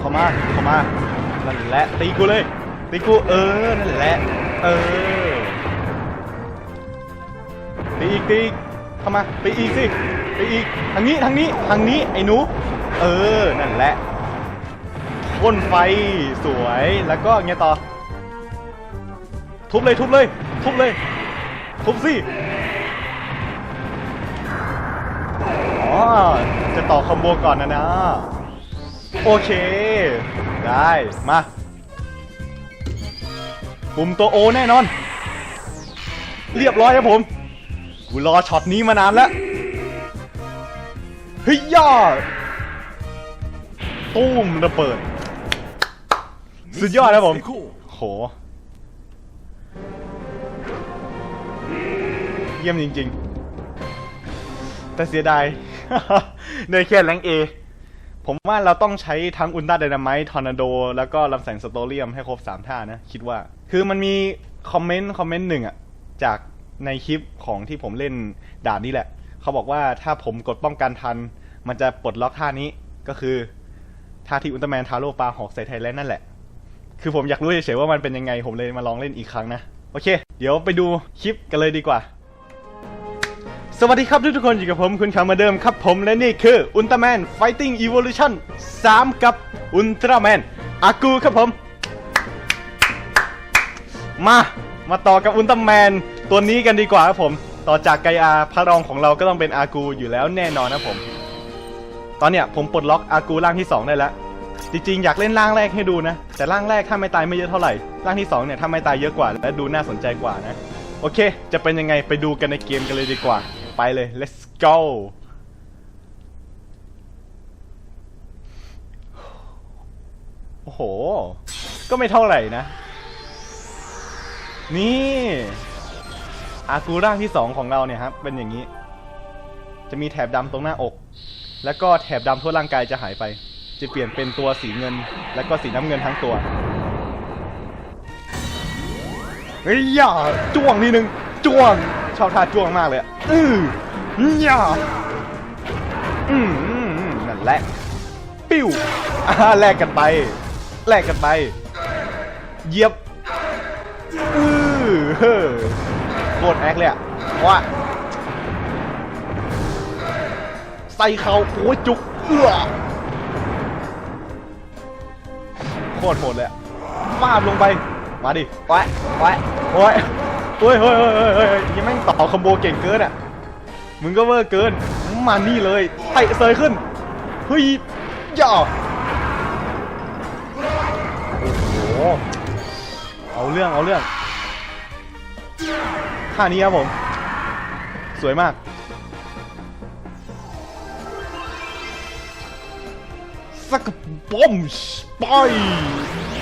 เข้ามาเข้ามานั่นแหละตีกูเลยตีกูเออนั่นแหละเออตีอีกตีอีกเข้ามาตีอีกสิตีอีกทางนี้ทางนี้ทางนี้ไอ้หนูเออนั่นแหละพ่นไฟสวยแล้วก็ไงต่อ ทุบเลยทุบเลย ทุบเลย ทุบสิอ๋อจะต่อคอมโบก่อนนะนะ โอเค ได้มาปุ่มตัวโอแน่นอน เรียบร้อยครับผม กูรอช็อตนี้มานานแล้วเฮ้ยย่าตุ้มระเบิด สุดยอดครับผม โห เยี่ยมจริงๆ แต่เสียดายในแค่แรงเอ ผมว่าเราต้องใช้ทั้งอุลตร้าไดนามต์ทอร์นาโด แล้วก็ลำแสงสโตเรียมให้ครบ3ท่านะ คิดว่า คือมันมีคอมเมนต์คอมเมนต์หนึ่งอะจากในคลิปของที่ผมเล่นด่านนี้แหละ เขาบอกว่าถ้าผมกดป้องกันทัน มันจะปลดล็อกท่านี้ก็คือท่าที่อุลตร้าแมนทาโร่ปาหอกใส่ไทยแลนด์นั่นแหละ คือผมอยากรู้เฉยๆว่ามันเป็นยังไงผมเลยมาลองเล่นอีกครั้งนะ โอเค เดี๋ยวไปดูคลิปกันเลยดีกว่า สวัสดีครับทุกๆคนอยู่กับผมคุณคามาเดิมครับผมและนี่คืออุลตร้าแมน Fighting Evolution 3กับอุลตร้าแมนอากูครับผม มามาต่อกับอุลตร้าแมนตัวนี้กันดีกว่าครับผม ต่อจากไกอาพระรองของเราก็ต้องเป็นอากูอยู่แล้วแน่นอนนะผม ตอนเนี้ยผมปลดล็อกอากูร่างที่ 2 ได้แล้ว จริงๆ อยากเล่นร่างแรกให้ดูนะ แต่ร่างแรกถ้าไม่ตายไม่เยอะเท่าไหร่ร่างที่2เนี่ยถ้าไม่ตายเยอะกว่า และดูน่าสนใจกว่านะ โอเค จะเป็นยังไงไปดูกันในเกมกันเลยดีกว่า ไปเลย let's go โอ้โห ก็ไม่เท่าไหร่นะ นี่ อากูร่างที่2ของเราเนี่ยครับ เป็นอย่างนี้ จะมีแถบดำตรงหน้าอก แล้วก็แถบดำทั่วร่างกายจะหายไป จะเปลี่ยนเป็นตัวสีเงิน แล้วก็สีน้ำเงินทั้งตัวเฮ้ยอย่าจ้วงทีหนึ่งจ้วง ชอบท่าจ้วงมากเลยอะอืออย่าอืมอืมอืมนั่นแหละ ปิ้วอ่าแลกกันไป แลกกันไป เยียบอือเฮ้อโคตรแอคเลยอะว่าใส่เขาโอ้ยจุกเอื้อโคตรโหดเลยอะฟาลงไป มาดิ ไปไว้โอ้ย เฮ้ยเฮ้ยเฮ้ยเฮ้ยเฮ้ยยังแม่งต่อคอมโบเก่งเกินอะ มึงก็เวอร์เกิน มานี่เลยเตะเซยขึ้น เฮ้ยย่าโอ้โห เอาเรื่องเอาเรื่องท่านี้ครับผม สวยมากสักบอมไป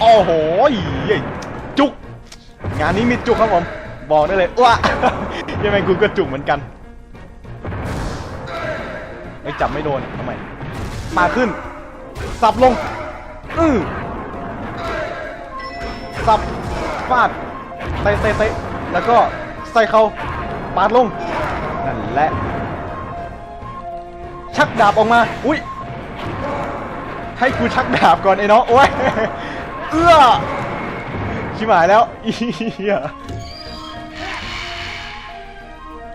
โอ้โหยจุก งานนี้มีจุกครับผม บอกได้เลยว้ายังไงกูก็จุกเหมือนกันไม่จับไม่โดนทำไมมาขึ้น สับลงอือสับฟาดเตะเตะเตะแล้วก็ใส่เขาปาดลงนั่นแหละชักดาบออกมา อุ้ย ให้กูชักดาบก่อนไอ้น้องโอ้ย เอื้อชิบหายแล้วอีเหี้ย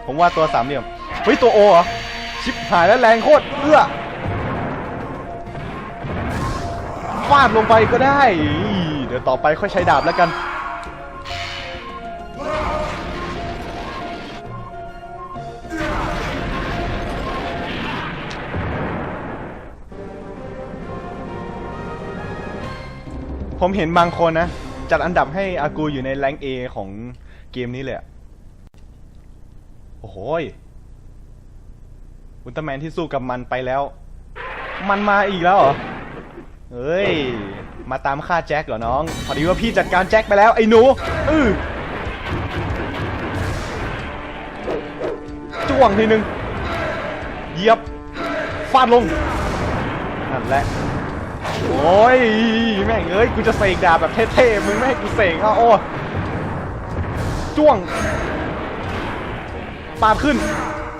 ผมว่าตัวสามเหลี่ยมเฮ้ยตัวโอเหรอชิบหายแล้วแรงโคตรเอื้อฟาดลงไปก็ได้ เดี๋ยวต่อไปค่อยใช้ดาบแล้วกัน ผมเห็นบางคนนะ จัดอันดับให้อากูอยู่ในแรงเอของเกมนี้เลยอะ โอ้โหยอุลตร้าแมนที่สู้กับมันไปแล้ว มันมาอีกแล้วเหรอ เฮ้ย มาตามฆ่าแจ็คเหรอน้อง พอดีว่าพี่จัดการแจ็คไปแล้วไอ้หนูอือจ้วงทีนึงเหยียบ ฟาดลง นั่นแหละ โอ้ย แม่งเอ้ย กูจะเสกดาบแบบเท่ๆ มึงไม่ให้กูเสกอะโอ้จ้วง ปาดขึ้น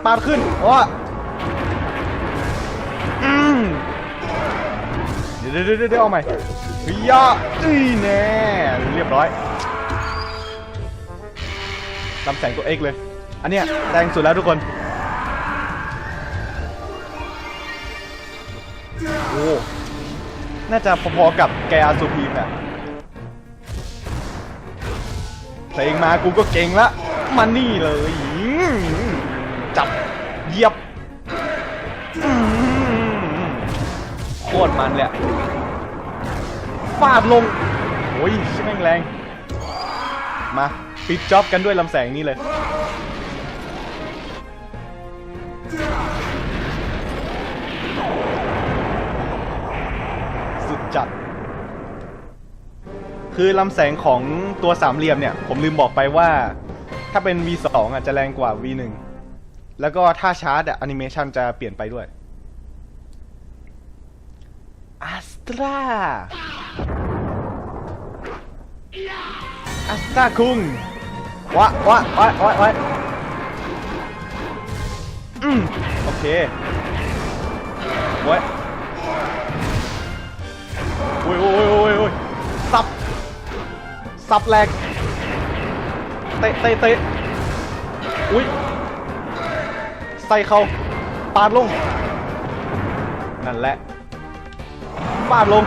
ปาดขึ้นโอ้เดี๋ยวเดี๋ยวเดี๋ยวเดี๋ยวเอาใหม่เฮียอีแน่เรียบร้อยลำแสงตัวเอกเลย อันเนี้ยแรงสุดแล้วทุกคน โอ้ น่าจะพอๆกับแกอาซูพีมอะเพลงมากูก็เก่งละมานี่เลย จับเหยียบโคตรมันเลยฟาดลงโอ้ยชิแม่งแรง มาปิดจ็อบกันด้วยลำแสงนี้เลย สุดจัด คือลำแสงของตัวสามเหลี่ยมเนี่ย ผมลืมบอกไปว่า ถ้าเป็น V2 อะจะแรงกว่า V1 แล้วก็ถ้าชาร์จอะแอนิเมชันจะเปลี่ยนไปด้วยอัสตราอัสตราคุงวะวะวะวะวะอืมโอเคว้ยโอ้ยโอ้ยโอ้ยโอ้ยสับ สับแหลก เตะเตะเตะอุ้ยใส่เขาปาดลง นั่นแหละปาดลง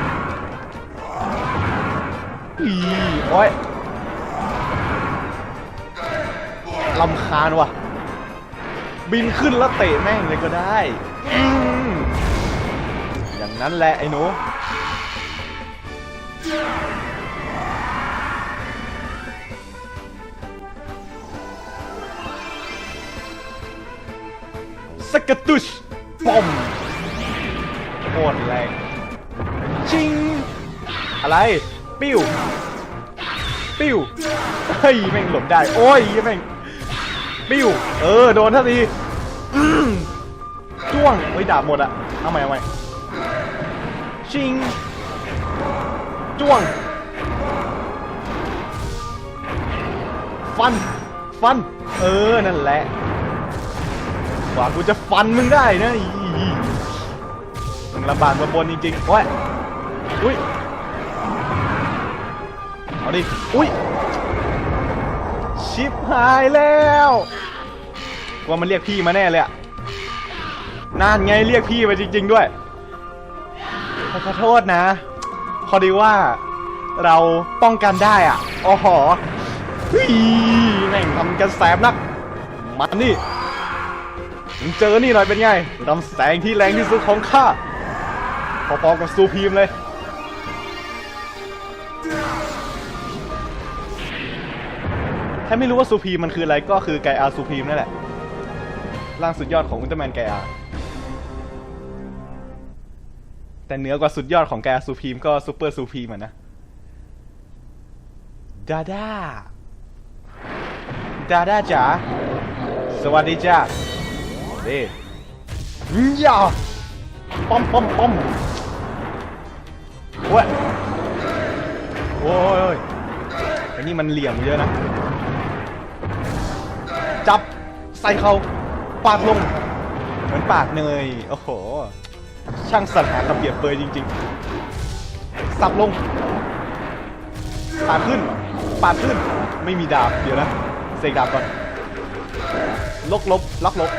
อีโอ้ยลำคาญว่ะ บินขึ้นแล้วเตะแม่งเลยก็ได้อืมอย่างนั้นแหละไอ้หนู กตตุชปอมโคตรแรงชิง อะไร ปิ้ว ปิ้ว เฮ้ย แม่งหลบได้ โอ้ยแม่ง ปิ้ว เออ โดนทันทีอืมจ้วงเฮ้ยดาบหมดอะเอาใหม่เอาใหม่ชิง จ้วง ฟัน ฟัน เออ นั่นแหละ กว่ากูจะฟันมึงได้นะอีมึงลำบากมาบนจริงๆโอ้ยอุ้ยเอาดิอุ้ยชิปหายแล้วว่ามันเรียกพี่มาแน่เลยอะนั่นไงเรียกพี่มาจริง ๆ ด้วยขอโทษนะ พอดีว่าเราป้องกันได้อะอ๋อหอเฮ้ยแม่งทำกันแสบนักมันนี่ มึงเจอนี่หน่อยเป็นไงลำแสงที่แรงที่สุดของข้าพอๆกับซูพีมเลย ถ้าไม่รู้ว่าซูพีมมันคืออะไรก็คือไกอาซูพีมนั่นแหละ ร่างสุดยอดของอุลตร้าแมนไกอาแต่เหนือกว่าสุดยอดของแกซูพีมก็ซูเปอร์ซูพีมอะนะ ดาดา ดาดาจ๋า สวัสดีจ้า เด้ยาป้อมป้อมป้อมโอ้ยโอ้ยโอ้ยอันนี้มันเหลี่ยมเยอะนะ จับใส่เขาปาดลง เหมือนปากเนย โอ้โห ช่างสรรหาคำเปรียบเปรยจริง ๆ สับลง ปาดขึ้น ปาดขึ้น ไม่มีดาบ เดี๋ยวนะ เสกดาบก่อนลกลบล็อกลบ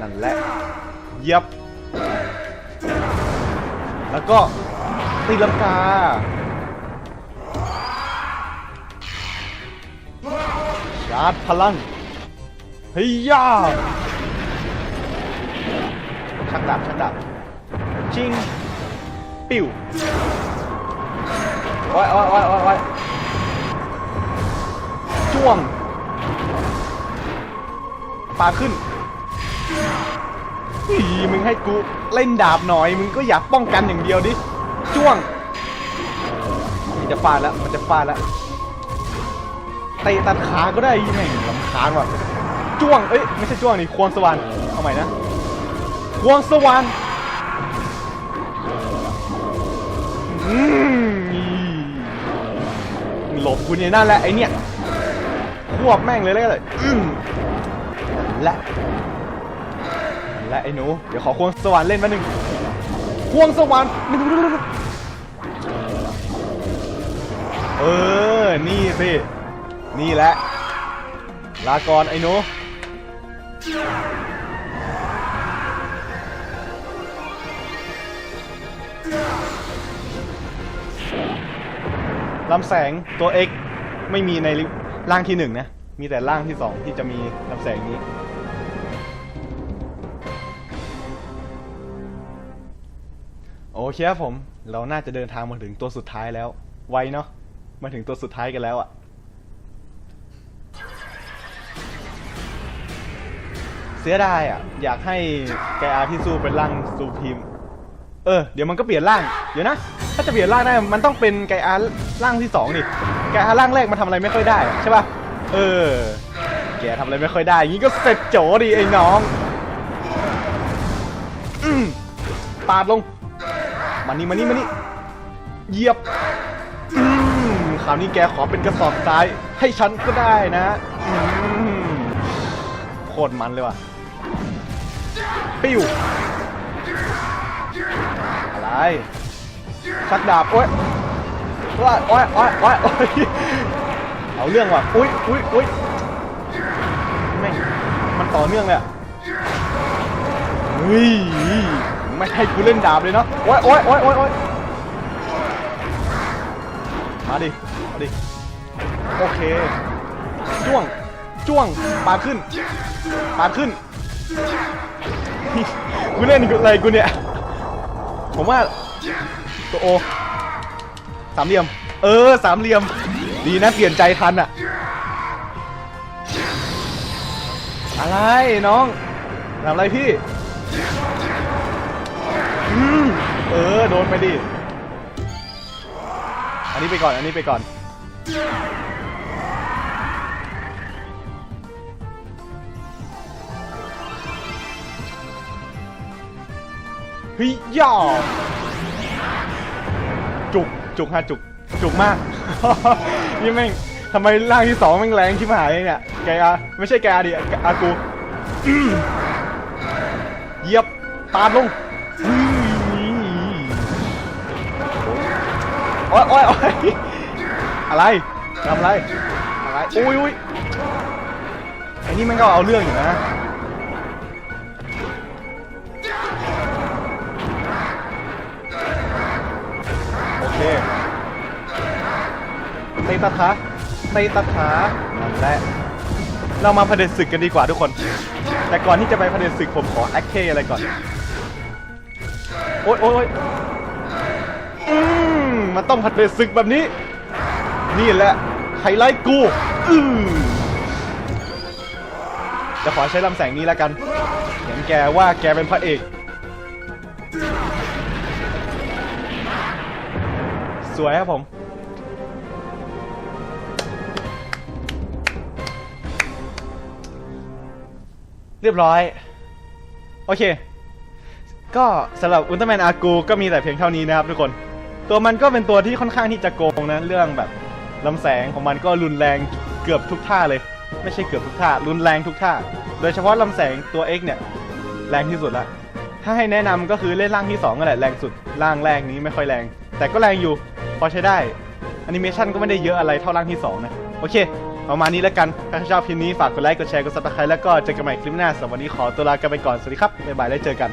นั่นแหละเย็บแล้วก็ตีลังกาชาร์จพลังเฮ้ยย่าชักดาบชักดาบชิงปิ้วโอ้ยโอ้ยโอ้ยโอ้ยโอ้ยจ้วงปาขึ้น อีมึงให้กูเล่นดาบหน่อย มึงก็อยากป้องกันอย่างเดียวดิ จ้วง มันจะฟาดแล้ว มันจะฟาดแล้วเตะตัดขาก็ได้แม่งลำคาญว่ะ จ้วง เอ้ย ไม่ใช่จ้วงนี่ ควงสวรรค์เอาใหม่นะ ควงสวรรค์อืมหลบกูเนี่ยนั่นแหละไอเนี่ย ควบแม่งเลยเลยเลยและ และไอ้หนู เดี๋ยวขอควงสวรรค์เล่นมาหนึ่งควงสวรานเออ นี่สิ นี่แหละ ลากรไอ้หนูลำแสงตัว X ไม่มีในร่างที่หนึ่งนะ มีแต่ร่างที่สองที่จะมีลำแสงนี้ เคครับผม เราน่าจะเดินทางมาถึงตัวสุดท้ายแล้ว ไวเนาะ มาถึงตัวสุดท้ายกันแล้วอะเสียดายอะอยากให้แกอาที่สู้เป็นร่างซูพิมเออ เดี๋ยวมันก็เปลี่ยนร่าง เดี๋ยวนะ ถ้าจะเปลี่ยนร่างได้ มันต้องเป็นไกอาร่างที่สองดิไกอาร่างแรกมันทำอะไรไม่ค่อยได้ใช่ป่ะ เออ แกทำอะไรไม่ค่อยได้อย่างงี้ก็เสร็จโจดิไอ้น้อง อืมปาดลง มานี่มานี่มานี่เหยียบอืมคราวนี้แกขอเป็นกระสอบทรายให้ฉันก็ได้นะอืมโคตรมันเลยว่ะปิ้วอะไรชักดาบโอ๊ยโอ๊ยโอ๊ยโอ๊ยโอ๊ยโอ๊ยเอาเรื่องว่ะอุ้ยอุ้ยอุ้ยแม่งมันต่อเนื่องเลยอะเฮ้ย ไม่ให้กูเล่นดาบเลยเนาะโอ๊ยโอ๊ยโอ๊ยโอ๊ยโอ๊ยมาดิมาดิโอเคจ้วงจ้วงปาดขึ้นปาดขึ้นกูเล่นอะไรกูเนี่ยผมว่าตัวโอสามเหลี่ยม เออสามเหลี่ยม ดีนะเปลี่ยนใจทันอะอะไรน้องทำอะไรพี่ อืมเออ โดนไปดิ อันนี้ไปก่อน อันนี้ไปก่อน เฮ้ยย่อจุก จุกฮะจุก จุกมาก นี่แม่งทำไมร่างที่สองแม่งแรงที่หายเนี่ย แกอาไม่ใช่แกอาดิอากูอืมเหยียบตามลง โอ๊ยโอ๊ยโอ๊ยอะไรทำอะไรอะไรอุ้ยอุ้ยไอ้นี่มันก็เอาเรื่องอยู่นะโอเคเตะตะขาเตะตะขานั่นแหละเรามาเผด็จศึกกันดีกว่าทุกคน แต่ก่อนที่จะไปเผด็จศึกผมขอแอคเคอะไรก่อน โอ๊ยโอ๊ย มันต้องเผด็จศึกแบบนี้ นี่แหละไฮไลท์กูอือจะขอใช้ลำแสงนี้แล้วกัน เห็นแกว่าแกเป็นพระเอก สวยครับผม เรียบร้อย โอเค ก็สำหรับอุลตร้าแมนอากูก็มีแต่เพียงเท่านี้นะครับทุกคน ตัวมันก็เป็นตัวที่ค่อนข้างที่จะโกงนะเรื่องแบบลำแสงของมันก็รุนแรงเกือบทุกท่าเลย ไม่ใช่เกือบทุกท่ารุนแรงทุกท่า โดยเฉพาะลำแสงตัว X เนี่ยแรงที่สุดละถ้าให้แนะนำก็คือเล่นร่างที่2ก็แหละแรงสุดร่างแรกนี้ไม่ค่อยแรง แต่ก็แรงอยู่พอใช้ได้แอนิเมชันก็ไม่ได้เยอะอะไรเท่าร่างที่2นะโอเคประมาณนี้แล้วกันถ้าชอบคลิปนี้ฝากกดไลค์กดแชร์กดซับสไครต์แล้วก็เจอกันใหม่คลิปหน้าสำหรับวันนี้ขอตัวลากันไปก่อนสวัสดีครับบ๊ายบายแล้วเจอกัน